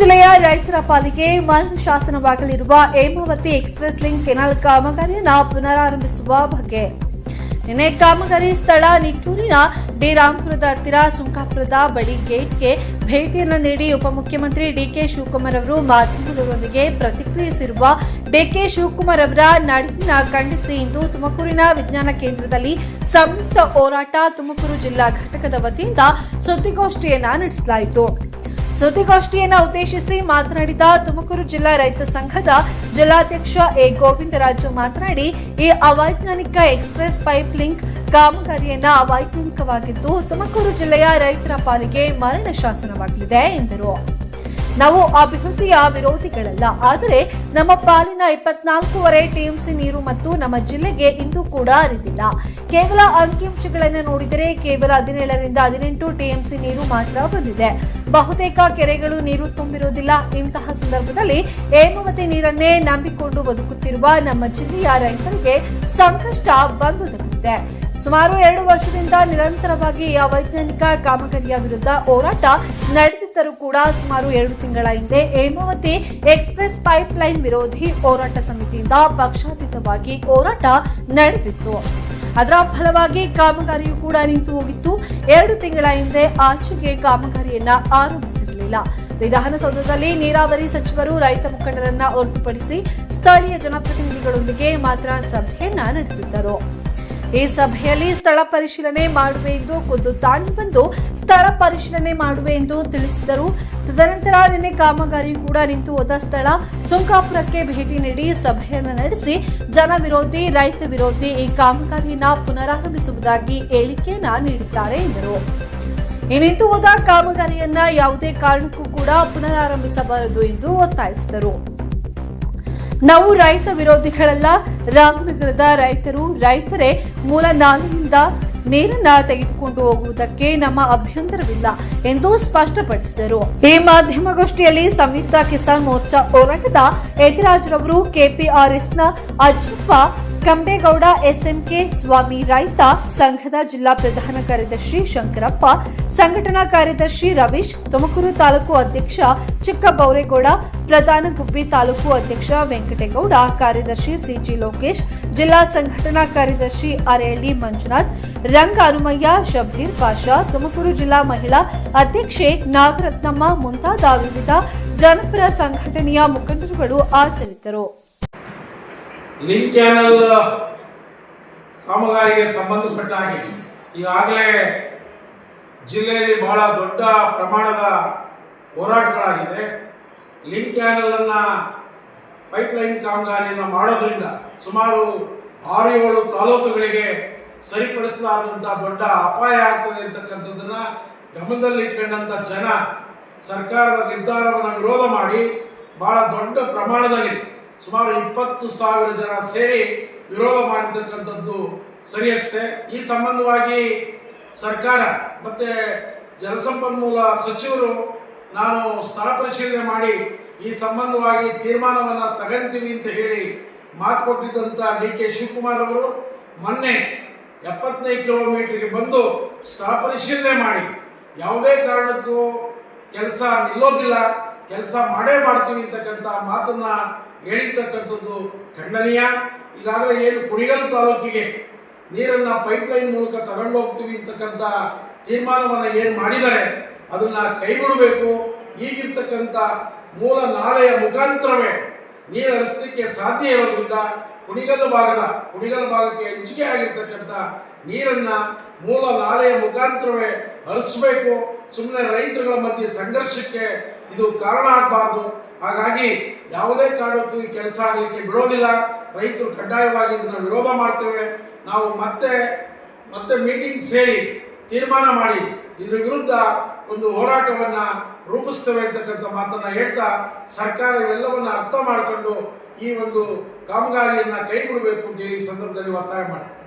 ಜಿಲ್ಲೆಯ ರೈತರ ಪಾಲಿಗೆ ಮರಣ ಶಾಸನವಾಗಲಿರುವ ಹೇಮಾವತಿ ಎಕ್ಸ್ಪ್ರೆಸ್ ಲಿಂಕ್ ಕೆನಾಲ್ ಕಾಮಗಾರಿಯನ್ನು ಪುನರಾರಂಭಿಸುವ ಬಗ್ಗೆ. ನಿನ್ನೆ ಕಾಮಗಾರಿ ಸ್ಥಳ ನಿಟ್ಟೂರಿನ ಡಿ ರಾಮಪುರದ ಹತ್ತಿರ ಸುಂಕಾಪುರದ ಬಳಿ ಗೇಟ್ಗೆ ಭೇಟಿಯನ್ನು ನೀಡಿ ಉಪಮುಖ್ಯಮಂತ್ರಿ ಡಿಕೆ ಶಿವಕುಮಾರ್ ಅವರು ಮಾಧ್ಯಮದವರೊಂದಿಗೆ ಪ್ರತಿಕ್ರಿಯಿಸಿರುವ ಡಿಕೆ ಶಿವಕುಮಾರ್ ಅವರ ನಡೆಯನ್ನು ಖಂಡಿಸಿ ಇಂದು ತುಮಕೂರಿನ ವಿಜ್ಞಾನ ಕೇಂದ್ರದಲ್ಲಿ ಸಂಯುಕ್ತ ಹೋರಾಟ ತುಮಕೂರು ಜಿಲ್ಲಾ ಘಟಕದ ವತಿಯಿಂದ ಸುದ್ದಿಗೋಷ್ಠಿಯನ್ನ ನಡೆಸಲಾಯಿತು. ಸುದ್ದಿಗೋಷ್ಠಿಯನ್ನ ಉದ್ದೇಶಿಸಿ ಮಾತನಾಡಿದ ತುಮಕೂರು ಜಿಲ್ಲಾ ರೈತ ಸಂಘದ ಜಿಲ್ಲಾಧ್ಯಕ್ಷ ಎ ಗೋವಿಂದರಾಜು ಮಾತನಾಡಿ, ಈ ಅವೈಜ್ಞಾನಿಕ ಎಕ್ಸ್ಪ್ರೆಸ್ ಪೈಪ್ ಲಿಂಕ್ ಕಾಮಗಾರಿಯನ್ನ ಅವೈಜ್ಞಾನಿಕವಾಗಿದ್ದು, ತುಮಕೂರು ಜಿಲ್ಲೆಯ ರೈತರ ಪಾಲಿಗೆ ಮರಣ ಶಾಸನವಾಗಲಿದೆ ಎಂದರು. ನಾವು ಅಭಿವೃದ್ಧಿಯ ವಿರೋಧಿಗಳಲ್ಲ, ಆದರೆ ನಮ್ಮ ಪಾಲಿನ ಇಪ್ಪತ್ನಾಲ್ಕೂವರೆ ಟಿಎಂಸಿ ನೀರು ಮತ್ತು ನಮ್ಮ ಜಿಲ್ಲೆಗೆ ಇಂದು ಕೂಡ ಅರಿದಿಲ್ಲ ಕೇವಲ ಅಂಕಿಅಂಶಗಳನ್ನು ನೋಡಿದರೆ ಕೇವಲ ಹದಿನೇಳರಿಂದ ಹದಿನೆಂಟು ಟಿಎಂಸಿ ನೀರು ಮಾತ್ರ ಬಂದಿದೆ. ಬಹುತೇಕ ಕೆರೆಗಳು ನೀರು ತುಂಬಿರುವುದಿಲ್ಲ. ಇಂತಹ ಸಂದರ್ಭದಲ್ಲಿ ಹೇಮಾವತಿ ನೀರನ್ನೇ ನಂಬಿಕೊಂಡು ಬದುಕುತ್ತಿರುವ ನಮ್ಮ ಜಿಲ್ಲೆಯ ರೈತರಿಗೆ ಸಂಕಷ್ಟ ಬಂದೊದಗಿದೆ ಸುಮಾರು ಎರಡು ವರ್ಷದಿಂದ ನಿರಂತರವಾಗಿ ಅವೈಜ್ಞಾನಿಕ ಕಾಮಗಾರಿಯ ವಿರುದ್ಧ ಹೋರಾಟ ನಡೆದಿದ್ದರೂ ಕೂಡ ಸುಮಾರು ಎರಡು ತಿಂಗಳ ಹಿಂದೆ ಹೇಮಾವತಿ ಎಕ್ಸ್ಪ್ರೆಸ್ ಪೈಪ್ಲೈನ್ ವಿರೋಧಿ ಹೋರಾಟ ಸಮಿತಿಯಿಂದ ಪಕ್ಷಾತೀತವಾಗಿ ಹೋರಾಟ ನಡೆದಿತ್ತು. ಅದರ ಫಲವಾಗಿ ಕಾಮಗಾರಿಯು ಕೂಡ ನಿಂತು ಹೋಗಿತ್ತು. ಎರಡು ತಿಂಗಳ ಹಿಂದೆ ಆಚೆಗೆ ಕಾಮಗಾರಿಯನ್ನ ಆರಂಭಿಸಿರಲಿಲ್ಲ. ವಿಧಾನಸೌಧದಲ್ಲಿ ನೀರಾವರಿ ಸಚಿವರು ರೈತ ಮುಖಂಡರನ್ನ ಹೊರತುಪಡಿಸಿ ಸ್ಥಳೀಯ ಜನಪ್ರತಿನಿಧಿಗಳೊಂದಿಗೆ ಮಾತ್ರ ಸಭೆಯನ್ನ ನಡೆಸಿದ್ದರು. ಈ ಸಭೆಯಲ್ಲಿ ಸ್ಥಳ ಪರಿಶೀಲನೆ ಮಾಡುವೆ ಎಂದು ಖುದ್ದು ತಾನು ಬಂದು ಸ್ಥಳ ಪರಿಶೀಲನೆ ಮಾಡುವೆ ಎಂದು ತಿಳಿಸಿದರು. ತದನಂತರ ನಿನ್ನೆ ಕಾಮಗಾರಿ ಕೂಡ ನಿಂತು ಹೋದ ಸ್ಥಳ ಸುಂಕಾಪುರಕ್ಕೆ ಭೇಟಿ ನೀಡಿ ಸಭೆಯನ್ನು ನಡೆಸಿ ಜನ ವಿರೋಧಿ, ರೈತ ವಿರೋಧಿ ಈ ಕಾಮಗಾರಿಯನ್ನ ಪುನರಾರಂಭಿಸುವುದಾಗಿ ಹೇಳಿಕೆಯನ್ನ ನೀಡಿದ್ದಾರೆ ಎಂದರು. ಈ ನಿಂತು ಹೋದ ಕಾಮಗಾರಿಯನ್ನ ಯಾವುದೇ ಕಾರಣಕ್ಕೂ ಕೂಡ ಪುನರಾರಂಭಿಸಬಾರದು ಎಂದು ಒತ್ತಾಯಿಸಿದರು. ನಾವು ರೈತ ವಿರೋಧಿಗಳಲ್ಲ ರಾಮನಗರದ ರೈತರು, ರೈತರೇ ಮೂಲ ನಾಲೆಯಿಂದ ನೀರನ್ನ ತೆಗೆದುಕೊಂಡು ಹೋಗುವುದಕ್ಕೆ ನಮ್ಮ ಅಭ್ಯಂತರವಿಲ್ಲ ಎಂದು ಸ್ಪಷ್ಟಪಡಿಸಿದರು. ಈ ಮಾಧ್ಯಮಗೋಷ್ಠಿಯಲ್ಲಿ ಸಂಯುಕ್ತ ಕಿಸಾನ್ ಮೋರ್ಚಾ ಹೋರಾಟದ ಯತಿರಾಜ್ರವರು ಕೆಪಿಆರ್ಎಸ್ನ ಅಜ್ಜಪ್ಪ ಕಂಬೇಗೌಡ ಎಸ್ಎಂಕೆ ಸ್ವಾಮಿ ರೈತ ಸಂಘದ ಜಿಲ್ಲಾ ಪ್ರಧಾನ ಕಾರ್ಯದರ್ಶಿ ಶಂಕರಪ್ಪ, ಸಂಘಟನಾ ಕಾರ್ಯದರ್ಶಿ ರವೀಶ್, ತುಮಕೂರು ತಾಲೂಕು ಅಧ್ಯಕ್ಷ ಚಿಕ್ಕಬೌರೇಗೌಡ, ಪ್ರಧಾನ ಗುಬ್ಬಿ ತಾಲೂಕು ಅಧ್ಯಕ್ಷ ವೆಂಕಟೇಗೌಡ, ಕಾರ್ಯದರ್ಶಿ ಸಿಜಿ ಲೋಕೇಶ್, ಜಿಲ್ಲಾ ಸಂಘಟನಾ ಕಾರ್ಯದರ್ಶಿ ಅರೇಳಿ ಮಂಜುನಾಥ್, ರಂಗ ಹನುಮಯ್ಯ, ಶಬೀರ್ ಪಾಷಾ, ತುಮಕೂರು ಜಿಲ್ಲಾ ಮಹಿಳಾ ಅಧ್ಯಕ್ಷೆ ನಾಗರತ್ನಮ್ಮ ಮುಂತಾದ ವಿವಿಧ ಜನಪರ ಸಂಘಟನೆಯ ಮುಖಂಡರುಗಳು ಹಾಜರಿದ್ದರು ಲಿಂಕ್ ಕ್ಯಾನಲ್ ಕಾಮಗಾರಿಗೆ ಸಂಬಂಧಪಟ್ಟ ಹಾಗೆ ಈಗಾಗಲೇ ಜಿಲ್ಲೆಯಲ್ಲಿ ಬಹಳ ದೊಡ್ಡ ಪ್ರಮಾಣದ ಹೋರಾಟಗಳಾಗಿದೆ. ಲಿಂಕ್ ಕ್ಯಾನಲನ್ನು ಪೈಪ್ಲೈನ್ ಕಾಮಗಾರಿಯನ್ನು ಮಾಡೋದ್ರಿಂದ ಸುಮಾರು ಆರು ಏಳು ತಾಲೂಕುಗಳಿಗೆ ಸರಿಪಡಿಸಲಾದಂಥ ದೊಡ್ಡ ಅಪಾಯ ಆಗ್ತದೆ ಅಂತಕ್ಕಂಥದ್ದನ್ನ ಗಮನದಲ್ಲಿಟ್ಕೊಂಡಂಥ ಜನ ಸರ್ಕಾರದ ನಿರ್ಧಾರವನ್ನು ವಿರೋಧ ಮಾಡಿ ಬಹಳ ದೊಡ್ಡ ಪ್ರಮಾಣದಲ್ಲಿ ಸುಮಾರು ಇಪ್ಪತ್ತು ಸಾವಿರ ಜನ ಸೇರಿ ವಿರೋಧ ಮಾಡಿರ್ತಕ್ಕಂಥದ್ದು ಸರಿಯಷ್ಟೇ. ಈ ಸಂಬಂಧವಾಗಿ ಸರ್ಕಾರ ಮತ್ತೆ ಜಲಸಂಪನ್ಮೂಲ ಸಚಿವರು ನಾನು ಸ್ಥಳ ಪರಿಶೀಲನೆ ಮಾಡಿ ಈ ಸಂಬಂಧವಾಗಿ ತೀರ್ಮಾನವನ್ನು ತಗಂತೀವಿ ಅಂತ ಹೇಳಿ ಮಾತು ಕೊಟ್ಟಿದ್ದಂಥ ಡಿ ಕೆ ಶಿವಕುಮಾರ್ ಅವರು ಮೊನ್ನೆ ಎಪ್ಪತ್ತನೇ ಕಿಲೋಮೀಟರ್ಗೆ ಬಂದು ಸ್ಥಳ ಪರಿಶೀಲನೆ ಮಾಡಿ. ಯಾವುದೇ ಕಾರಣಕ್ಕೂ ಕೆಲಸ ನಿಲ್ಲೋದಿಲ್ಲ, ಕೆಲಸ ಮಾಡೇ ಮಾಡ್ತೀವಿ ಅಂತಕ್ಕಂಥ ಮಾತನ್ನ ಹೇಳಿರ್ತಕ್ಕಂಥದ್ದು ಖಂಡನೀಯ ಈಗಾಗಲೇ ಏನು ಕುಣಿಗಲ್ ತಾಲೂಕಿಗೆ ನೀರನ್ನು ಪೈಪ್ಲೈನ್ ಮೂಲಕ ತಗೊಂಡು ಹೋಗ್ತೀವಿ ಅಂತಕ್ಕಂಥ ತೀರ್ಮಾನವನ್ನು ಏನು ಮಾಡಿದ್ದಾರೆ ಅದನ್ನು ಕೈಬಿಡಬೇಕು. ಈಗಿರ್ತಕ್ಕಂಥ ಮೂಲ ನಾಲೆಯ ಮುಖಾಂತರವೇ ನೀರು ಹರಿಸಲಿಕ್ಕೆ ಸಾಧ್ಯ ಇರೋದ್ರಿಂದ ಕುಣಿಗಲ್ ಭಾಗದ, ಕುಣಿಗಲ್ ಭಾಗಕ್ಕೆ ಹಂಚಿಕೆ ಆಗಿರ್ತಕ್ಕಂಥ ನೀರನ್ನ ಮೂಲ ನಾಲೆಯ ಮುಖಾಂತರವೇ ಹರಿಸಬೇಕು. ಸುಮ್ಮನೆ ರೈತರುಗಳ ಮಧ್ಯೆ ಸಂಘರ್ಷಕ್ಕೆ ಇದು ಕಾರಣ ಆಗಬಾರ್ದು. ಹಾಗಾಗಿ ಯಾವುದೇ ಕಾರಣಕ್ಕೂ ಈ ಕೆಲಸ ಆಗಲಿಕ್ಕೆ ಬಿಡೋದಿಲ್ಲ. ರೈತರು ಕಡ್ಡಾಯವಾಗಿ ಇದನ್ನು ವಿರೋಧ ಮಾಡ್ತೇವೆ. ನಾವು ಮತ್ತೆ ಮತ್ತೆ ಮೀಟಿಂಗ್ ಸೇರಿ ತೀರ್ಮಾನ ಮಾಡಿ ಇದರ ವಿರುದ್ಧ ಒಂದು ಹೋರಾಟವನ್ನು ರೂಪಿಸ್ತೇವೆ ಅಂತಕ್ಕಂಥ ಮಾತನ್ನು ಹೇಳ್ತಾ ಸರ್ಕಾರ ಇವೆಲ್ಲವನ್ನು ಅರ್ಥ ಮಾಡಿಕೊಂಡು ಈ ಒಂದು ಕಾಮಗಾರಿಯನ್ನು ಕೈಗೊಳ್ಳಬೇಕು ಅಂತ ಹೇಳಿ ಸಂದರ್ಭದಲ್ಲಿ ಒತ್ತಾಯ ಮಾಡ್ತಾರೆ